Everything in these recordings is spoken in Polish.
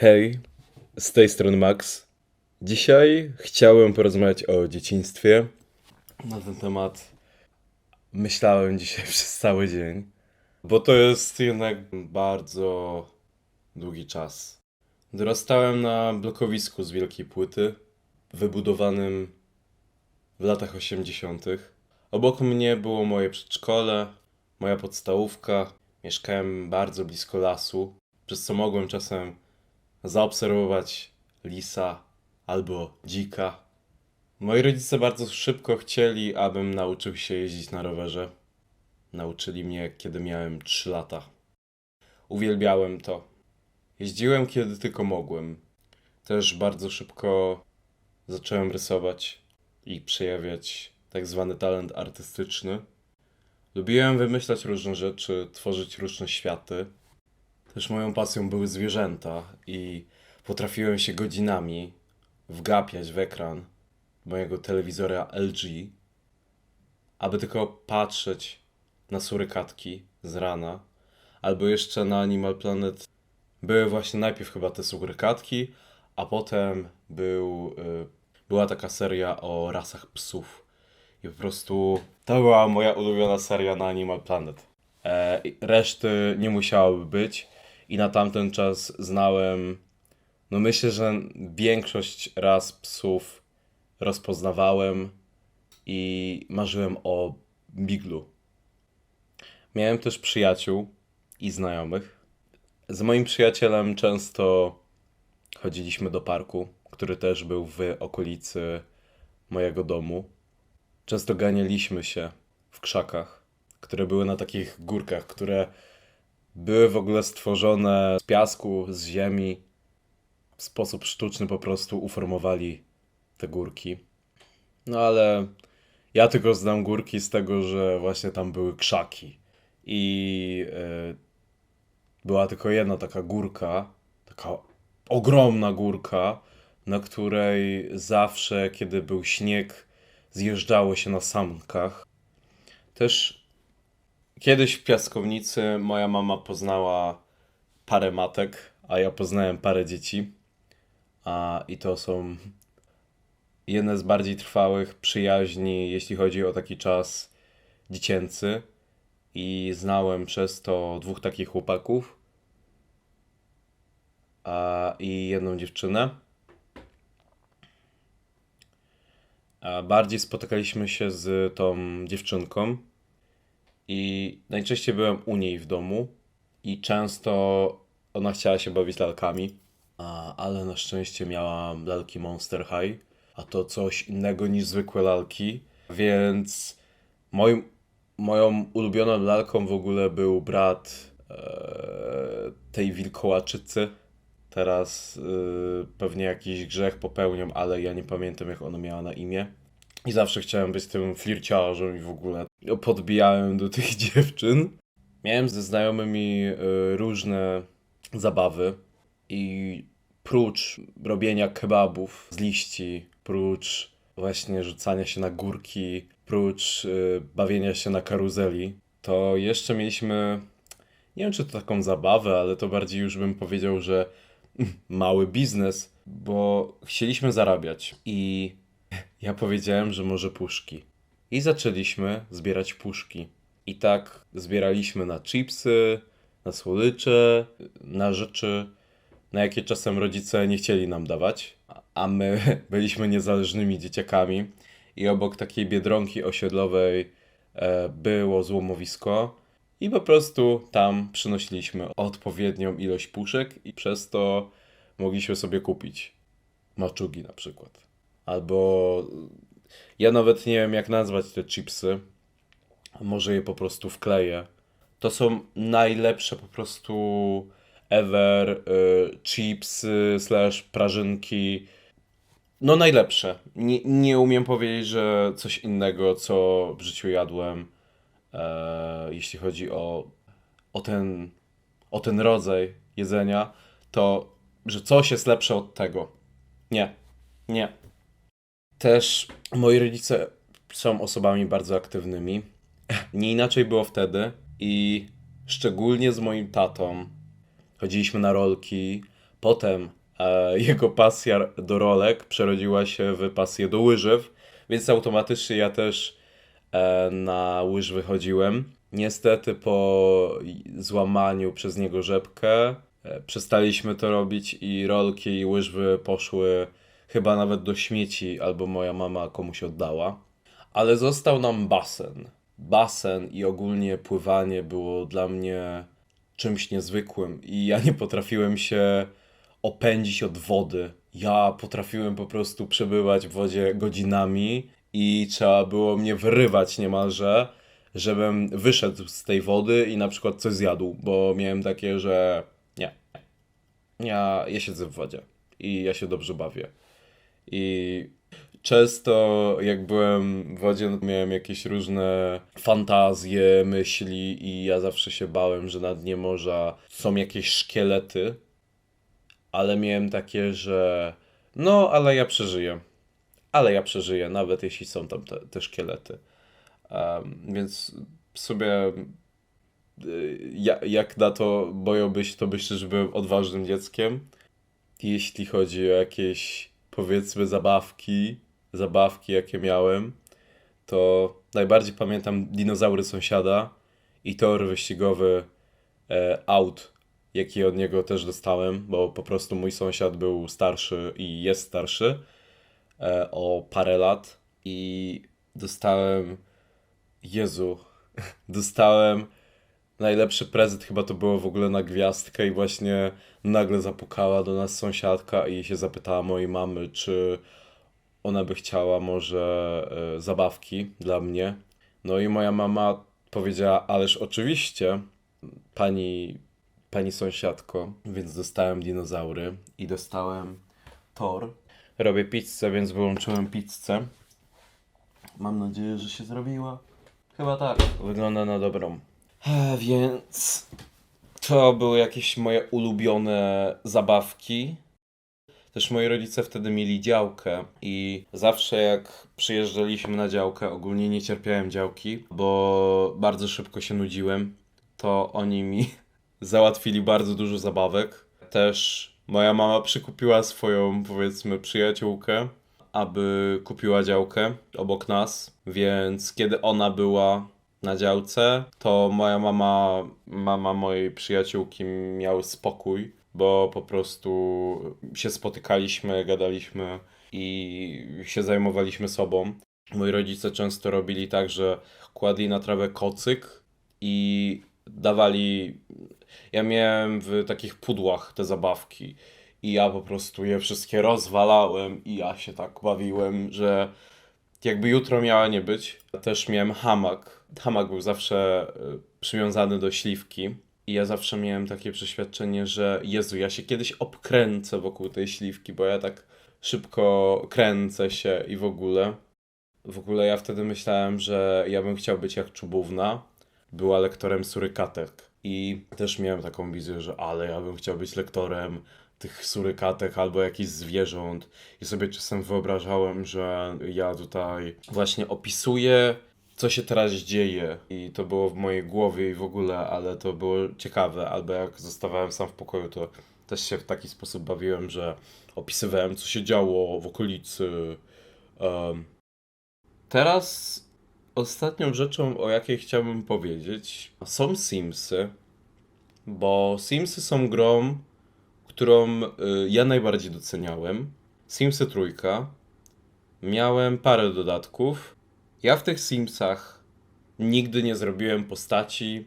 Hej, z tej strony Max. Dzisiaj chciałem porozmawiać o dzieciństwie. Na ten temat myślałem dzisiaj przez cały dzień, bo to jest jednak bardzo długi czas. Dorastałem na blokowisku z wielkiej płyty, wybudowanym w latach 80. Obok mnie było moje przedszkole, moja podstałówka. Mieszkałem bardzo blisko lasu, przez co mogłem czasem zaobserwować lisa albo dzika. Moi rodzice bardzo szybko chcieli, abym nauczył się jeździć na rowerze. Nauczyli mnie, kiedy miałem 3 lata. Uwielbiałem to. Jeździłem, kiedy tylko mogłem. Też bardzo szybko zacząłem rysować i przejawiać tak zwany talent artystyczny. Lubiłem wymyślać różne rzeczy, tworzyć różne światy. Też moją pasją były zwierzęta i potrafiłem się godzinami wgapiać w ekran mojego telewizora LG, aby tylko patrzeć na surykatki z rana, albo jeszcze na Animal Planet. Były właśnie najpierw chyba te surykatki, a potem był, y, była taka seria o rasach psów. I po prostu to była moja ulubiona seria na Animal Planet. E, reszty nie musiałoby być i na tamten czas znałem, no myślę, że większość ras psów rozpoznawałem i marzyłem o Biglu. Miałem też przyjaciół i znajomych. Z moim przyjacielem często chodziliśmy do parku, który też był w okolicy mojego domu. Często ganialiśmy się w krzakach, które były na takich górkach, które były w ogóle stworzone z piasku, z ziemi. W sposób sztuczny po prostu uformowali te górki. No ale ja tylko znam górki z tego, że właśnie tam były krzaki. I e, była tylko jedna taka górka, taka ogromna górka, na której zawsze, kiedy był śnieg, zjeżdżało się na sankach. Też kiedyś w piaskownicy moja mama poznała parę matek, a ja poznałem parę dzieci. A, I to są jedne z bardziej trwałych przyjaźni, jeśli chodzi o taki czas dziecięcy. I znałem przez to dwóch takich chłopaków a, i jedną dziewczynę. A bardziej spotykaliśmy się z tą dziewczynką i najczęściej byłem u niej w domu i często ona chciała się bawić lalkami, a, ale na szczęście miała lalki Monster High, a to coś innego niż zwykłe lalki, więc moim, moją ulubioną lalką w ogóle był brat e, tej wilkołaczycy. Teraz y, pewnie jakiś grzech popełniam, ale ja nie pamiętam jak ona miała na imię. I zawsze chciałem być tym flirciarzem i w ogóle podbijałem do tych dziewczyn. Miałem ze znajomymi y, różne zabawy i prócz robienia kebabów z liści, prócz właśnie rzucania się na górki, prócz y, bawienia się na karuzeli, to jeszcze mieliśmy, nie wiem czy to taką zabawę, ale to bardziej już bym powiedział, że mały biznes, bo chcieliśmy zarabiać i ja powiedziałem, że może puszki. I zaczęliśmy zbierać puszki. I tak zbieraliśmy na chipsy, na słodycze, na rzeczy, na jakie czasem rodzice nie chcieli nam dawać, a my byliśmy niezależnymi dzieciakami i obok takiej biedronki osiedlowej e, było złomowisko i po prostu tam przynosiliśmy odpowiednią ilość puszek i przez to mogliśmy sobie kupić maczugi na przykład. Albo ja nawet nie wiem jak nazwać te chipsy. Może je po prostu wkleję. To są najlepsze po prostu ever y, chipsy slash prażynki. No najlepsze. Nie, nie umiem powiedzieć, że coś innego, co w życiu jadłem, e, jeśli chodzi o, o, ten, o ten rodzaj jedzenia, to że coś jest lepsze od tego. Nie. Nie. Też moi rodzice są osobami bardzo aktywnymi. Nie inaczej było wtedy i szczególnie z moim tatą chodziliśmy na rolki, Potem e, jego pasja do rolek przerodziła się w pasję do łyżew, więc automatycznie ja też e, na łyż wychodziłem. Niestety po złamaniu przez niego rzepkę e, przestaliśmy to robić i rolki i łyżwy poszły chyba nawet do śmieci, albo moja mama komuś oddała. Ale został nam basen. Basen i ogólnie pływanie było dla mnie czymś niezwykłym i ja nie potrafiłem się opędzić od wody. Ja potrafiłem po prostu przebywać w wodzie godzinami i trzeba było mnie wyrywać niemalże, żebym wyszedł z tej wody i na przykład coś zjadł, bo miałem takie, że nie. Ja, ja siedzę w wodzie i ja się dobrze bawię. I często jak byłem w wodzie, no, miałem jakieś różne fantazje, myśli i ja zawsze się bałem, że na dnie morza są jakieś szkielety, ale miałem takie, że no, ale ja przeżyję. Ale ja przeżyję, nawet jeśli są tam te, te szkielety. Em, więc sobie y, ja, jak na to boją się, to myślę, że byłem odważnym dzieckiem. Jeśli chodzi o jakieś, powiedzmy, zabawki, zabawki, jakie miałem, to najbardziej pamiętam dinozaury sąsiada i tor wyścigowy e, aut, jaki od niego też dostałem, bo po prostu mój sąsiad był starszy i jest starszy e, o parę lat i dostałem, Jezu, dostałem najlepszy prezent chyba to było w ogóle na gwiazdkę i właśnie nagle zapukała do nas sąsiadka i się zapytała mojej mamy, czy ona by chciała może e, zabawki dla mnie. No i moja mama powiedziała, ależ oczywiście, pani, pani sąsiadko, więc dostałem dinozaury i dostałem tor. Robię pizzę, więc wyłączyłem pizzę. Mam nadzieję, że się zrobiła. Chyba tak. Wygląda na dobrą. E, więc to były jakieś moje ulubione zabawki. Też moi rodzice wtedy mieli działkę i zawsze jak przyjeżdżaliśmy na działkę, ogólnie nie cierpiałem działki, bo bardzo szybko się nudziłem, to oni mi załatwili bardzo dużo zabawek. Też moja mama przykupiła swoją, powiedzmy, przyjaciółkę, aby kupiła działkę obok nas, więc kiedy ona była na działce, to moja mama, mama mojej przyjaciółki miał spokój, bo po prostu się spotykaliśmy, gadaliśmy i się zajmowaliśmy sobą. Moi rodzice często robili tak, że kładli na trawę kocyk i dawali. Ja miałem w takich pudłach te zabawki i ja po prostu je wszystkie rozwalałem i ja się tak bawiłem, że jakby jutro miała nie być. Też miałem hamak. Hamak był zawsze y, przywiązany do śliwki. I ja zawsze miałem takie przeświadczenie, że Jezu, ja się kiedyś obkręcę wokół tej śliwki, bo ja tak szybko kręcę się i w ogóle. W ogóle ja wtedy myślałem, że ja bym chciał być jak Czubówna. Była lektorem surykatek. I też miałem taką wizję, że ale ja bym chciał być lektorem tych surykatek albo jakichś zwierząt. I sobie czasem wyobrażałem, że ja tutaj właśnie opisuję, co się teraz dzieje. I to było w mojej głowie i w ogóle, ale to było ciekawe. Albo jak zostawałem sam w pokoju, to też się w taki sposób bawiłem, że opisywałem, co się działo w okolicy. Em, Teraz ostatnią rzeczą, o jakiej chciałbym powiedzieć, są Simsy, bo Simsy są grą, którą y, ja najbardziej doceniałem. Simsy trójka. Miałem parę dodatków. Ja w tych Simsach nigdy nie zrobiłem postaci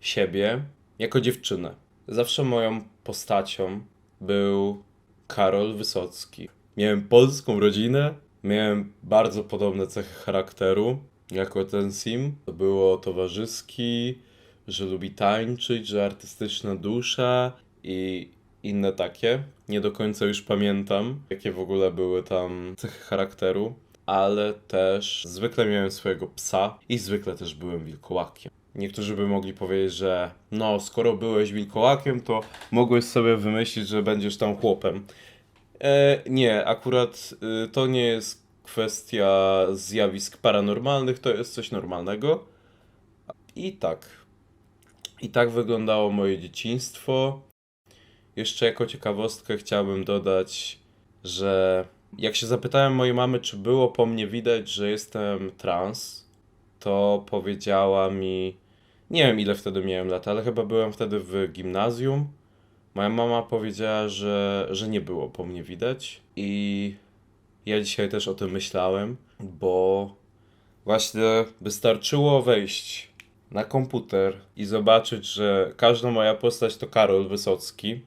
siebie jako dziewczynę. Zawsze moją postacią był Karol Wysocki. Miałem polską rodzinę, miałem bardzo podobne cechy charakteru jako ten Sim. To było towarzyski, że lubi tańczyć, że artystyczna dusza i inne takie. Nie do końca już pamiętam, jakie w ogóle były tam cechy charakteru, ale też zwykle miałem swojego psa i zwykle też byłem wilkołakiem. Niektórzy by mogli powiedzieć, że no, skoro byłeś wilkołakiem, to mogłeś sobie wymyślić, że będziesz tam chłopem. E, nie, akurat y, to nie jest kwestia zjawisk paranormalnych, to jest coś normalnego. I tak. I tak wyglądało moje dzieciństwo. jeszcze jako ciekawostkę chciałbym dodać, że jak się zapytałem mojej mamy, czy było po mnie widać, że jestem trans, to powiedziała mi, nie wiem ile wtedy miałem lat, ale chyba byłem wtedy w gimnazjum. Moja mama powiedziała, że, że nie było po mnie widać i ja dzisiaj też o tym myślałem, bo właśnie wystarczyło wejść na komputer i zobaczyć, że każda moja postać to Karol Wysocki.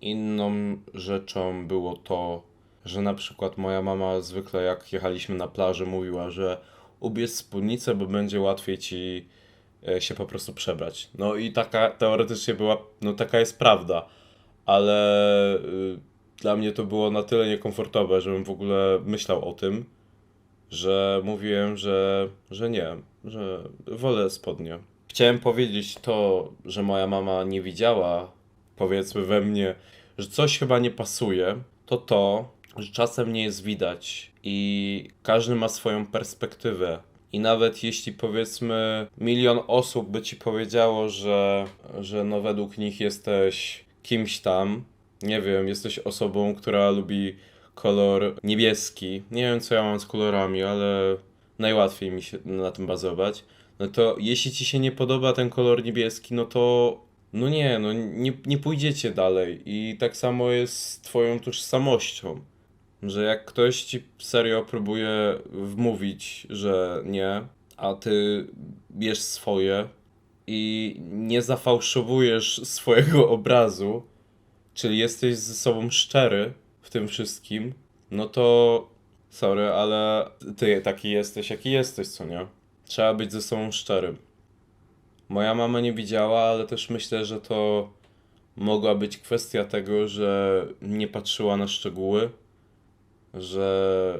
Inną rzeczą było to, że na przykład moja mama zwykle jak jechaliśmy na plażę mówiła, że ubierz spódnicę, bo będzie łatwiej ci e, się po prostu przebrać. No i taka teoretycznie była, no taka jest prawda, ale y, dla mnie to było na tyle niekomfortowe, żebym w ogóle myślał o tym, że mówiłem, że, że nie, że wolę spodnie. Chciałem powiedzieć to, że moja mama nie widziała, powiedzmy we mnie, że coś chyba nie pasuje, to to, że czasem nie jest widać i każdy ma swoją perspektywę. I nawet jeśli powiedzmy milion osób by ci powiedziało, że, że no według nich jesteś kimś tam, nie wiem, jesteś osobą, która lubi kolor niebieski. Nie wiem co ja mam z kolorami, ale najłatwiej mi się na tym bazować. No to jeśli ci się nie podoba ten kolor niebieski, no to no nie, no nie, nie pójdziecie dalej. I tak samo jest z twoją tożsamością. Że jak ktoś ci serio próbuje wmówić, że nie, a ty bierz swoje i nie zafałszowujesz swojego obrazu, czyli jesteś ze sobą szczery w tym wszystkim, no to sorry, ale ty taki jesteś, jaki jesteś, co nie? Trzeba być ze sobą szczerym. Moja mama nie widziała, ale też myślę, że to mogła być kwestia tego, że nie patrzyła na szczegóły, że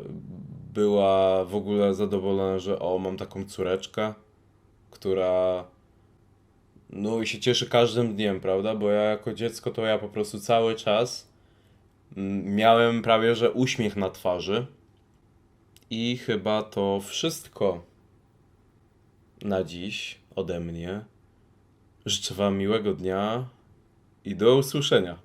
była w ogóle zadowolona, że o, mam taką córeczkę, która no i się cieszy każdym dniem, prawda? Bo ja jako dziecko to ja po prostu cały czas mm, miałem prawie że uśmiech na twarzy. I chyba to wszystko na dziś ode mnie. Życzę Wam miłego dnia i do usłyszenia.